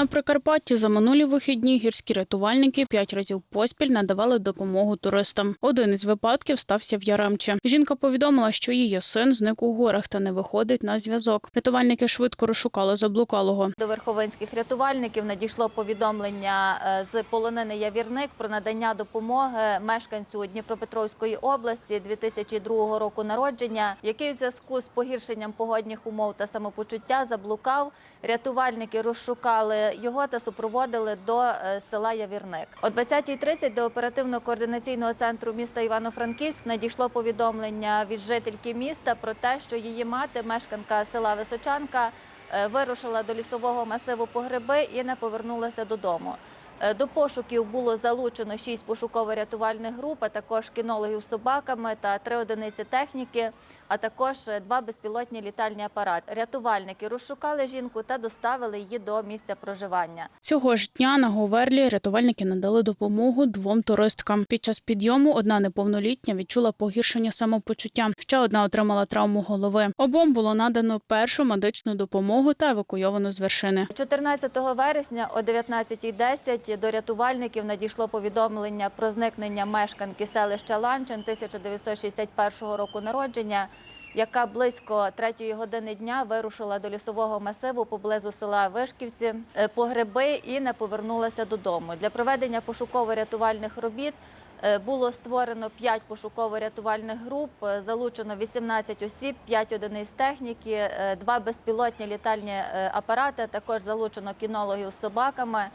На Прикарпатті за минулі вихідні гірські рятувальники п'ять разів поспіль надавали допомогу туристам. Один із випадків стався в Яремче. Жінка повідомила, що її син зник у горах та не виходить на зв'язок. Рятувальники швидко розшукали заблукалого. До верховинських рятувальників надійшло повідомлення е, з полонини Явірник про надання допомоги мешканцю Дніпропетровської області 2002 року народження, який у зв'язку з погіршенням погодних умов та самопочуття заблукав. Рятувальники розшукали його та супроводили до е, села Явірник. О 20.30 до оперативно-координаційного центру міста Івано-Франківськ надійшло повідомлення від жительки міста про те, що її мати, мешканка села Височанка, е, вирушила до лісового масиву по гриби і не повернулася додому. Е, До пошуків було залучено шість пошуково-рятувальних груп, а також кінологів з собаками та три одиниці техніки, а також е, два безпілотні літальні апарати. Рятувальники розшукали жінку та доставили її до місця проживання. Цього ж дня на Говерлі рятувальники надали допомогу двом туристкам. Під час підйому одна неповнолітня відчула погіршення самопочуття. Ще одна отримала травму голови. Обом було надано першу медичну допомогу та евакуйовано з вершини. 14 вересня о 19.10 до рятувальників надійшло повідомлення про зникнення мешканки селища Ланчин 1961 року народження, яка близько 3 години дня вирушила до лісового масиву поблизу села Вишківці е, по гриби і не повернулася додому. Для проведення пошуково-рятувальних робіт е, було створено 5 пошуково-рятувальних груп, е, залучено 18 осіб, 5 одиниць техніки, е, 2 безпілотні літальні апарати, також залучено кінологів з собаками.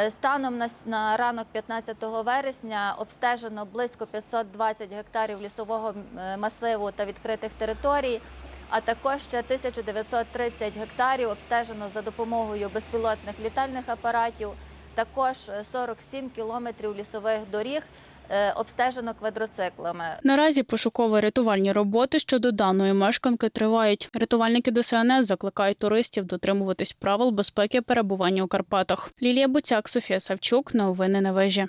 Е, Станом на, ранок 15 вересня обстежено близько 520 гектарів лісового е, масиву та відкритих територій, а також ще 1930 гектарів обстежено за допомогою безпілотних літальних апаратів. Також е, 47 кілометрів лісових доріг е, обстежено квадроциклами. Наразі пошуково-рятувальні роботи щодо даної мешканки тривають. Рятувальники ДСНС закликають туристів дотримуватись правил безпеки перебування у Карпатах. Лілія Буцяк, Софія Савчук. Новини на вежі.